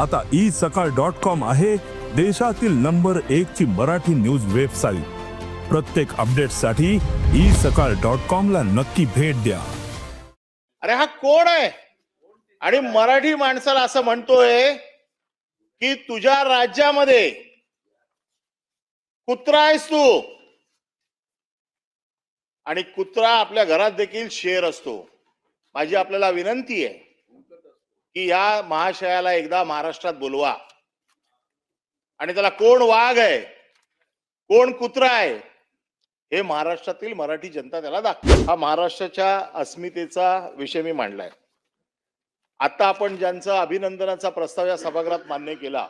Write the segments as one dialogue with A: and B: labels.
A: आता ई सकाळ dot com आहे देशातील नंबर एक ची मराठी न्यूज वेबसाईट. प्रत्येक अपडेटसाठी ई सकाळ डॉट कॉम ला नक्की भेट द्या.
B: अरे हा कोण आहे? आणि मराठी माणसाला असं म्हणतोय की तुझ्या राज्यामध्ये कुत्रा आहेस तू. आणि कुत्रा आपल्या घरात देखील शेर असतो. माझी आपल्याला विनंती आहे. की या महाशयाला एकदा महाराष्ट्रात बोलवा. आणि त्याला कोण वाघ आहे? कोण कुत्रा आहे? हे महाराष्ट्रातील मराठी जनता त्याला दाखव. हा महाराष्ट्राच्या अस्मितेचा विषय मी मांडलाय. आता आपण ज्यांचा अभिनंदनाचा प्रस्ताव या सभागृहात मान्य केला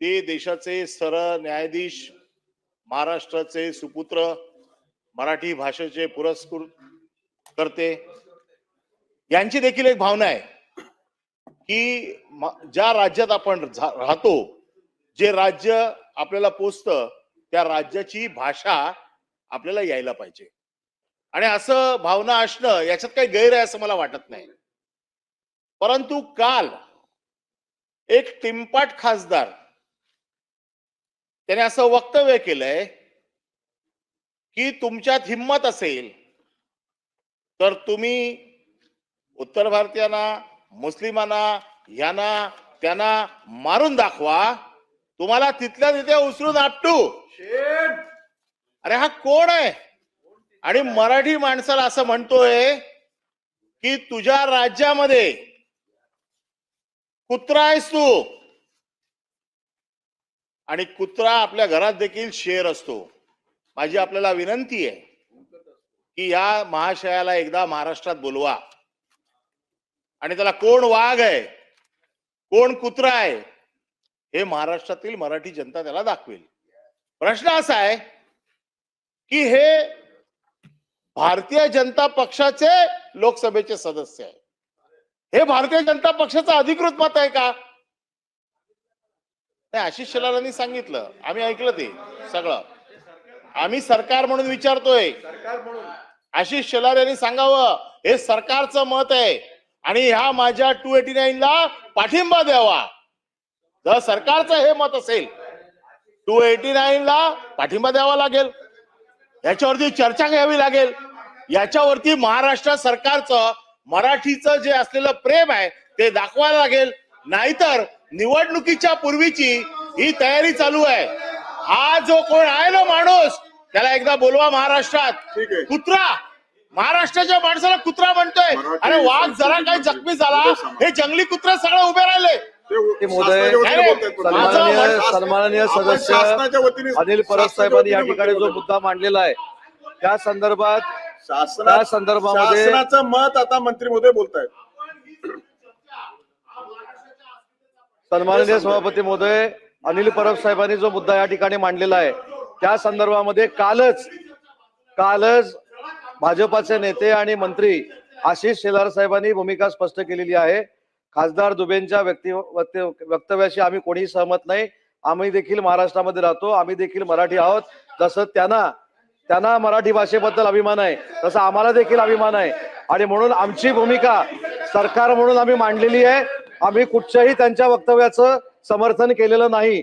B: ते देशाचे सरन्यायाधीश महाराष्ट्राचे सुपुत्र मराठी भाषेचे पुरस्कृत करते. यांची देखील एक भावना आहे. की ज्या राज्यात आपण झा- राहतो जे राज्य आपल्याला पोचतं त्या राज्याची भाषा आपल्याला यायला पाहिजे. आणि असं भावना असणं याच्यात काही गैर आहे असं मला वाटत नाही. परंतु काल एक टिंपाट खासदार त्याने असं वक्तव्य केलंय की तुमच्यात हिंमत असेल तर तुम्ही उत्तर भारतीयांना मुस्लिमांना यांना त्यांना मारून दाखवा. तुम्हाला तिथल्या तिथे उचलून आपटू. अरे हा कोण आहे? आणि मराठी माणसाला असं म्हणतोय की तुझ्या राज्यामध्ये कुत्रा आहेस तू. आणि कुत्रा आपल्या घरात देखील शेर असतो. माझी आपल्याला विनंती आहे की या महाशयाला एकदा महाराष्ट्रात बोलवा. आणि त्याला कोण वाघ आहे? कोण कुत्रा आहे? हे महाराष्ट्रातील मराठी जनता त्याला दाखवेल. प्रश्न असा आहे की हे भारतीय जनता पक्षाचे लोकसभेचे सदस्य आहे हे भारतीय जनता पक्षाचं अधिकृत मत आहे का? नाही आशिष शेलारांनी सांगितलं. आम्ही ऐकलं ते सगळं. आम्ही सरकार म्हणून विचारतोय. आशिष शेलार यांनी सांगावं हे सरकारचं मत आहे. आणि ह्या माझ्या टू एटी नाईन ला पाठिंबा द्यावा. जर सरकारचं हे मत असेल टू एटी नाईन ला पाठिंबा द्यावा लागेल. याच्यावरती चर्चा घ्यावी लागेल. याच्यावरती महाराष्ट्र सरकारचं मराठीचं जे असलेलं प्रेम आहे ते दाखवायला लागेल. नाहीतर निवडणुकीच्या पूर्वीची ही तयारी चालू आहे. हा जो कोण आहे ना माणूस त्याला एकदा बोलवा महाराष्ट्रात. कुत्रा! महाराष्ट्राच्या माणसाला कुत्रा म्हणतोय अरे वाघ जरा काही जखमी झाला. हे जंगली कुत्रे सगळे उभे राहिले.
C: महोदय. सन्माननीय सदस्य अनिल परब साहेबांनी या ठिकाणी जो. मुद्दा मांडलेला आहे त्या संदर्भात
D: शासना
C: त्या संदर्भामध्ये-
D: शासनाचं मत आता मंत्री महोदय बोलतायत.
C: सन्माननीय सभापती महोदय अनिल परब साहेबांनी जो मुद्दा या ठिकाणी मांडलेला आहे त्या संदर्भामध्ये कालच कालच भाजपाचे नेते आणि मंत्री आशिष शेलार साहेबांनी भूमिका स्पष्ट केलेली आहे. खासदार दुबेंच्या व्यक्ती वक्तव्याशी आम्ही कोणीही सहमत नाही. आम्ही देखील महाराष्ट्रामध्ये राहतो. आम्ही देखील मराठी आहोत. जसं त्यांना त्यांना मराठी भाषेबद्दल अभिमान आहे तसं आम्हाला देखील अभिमान आहे. आणि म्हणून आमची भूमिका सरकार म्हणून आम्ही मांडलेली आहे. आम्ही कुठच्याही त्यांच्या वक्तव्याचं समर्थन केलेलं नाही.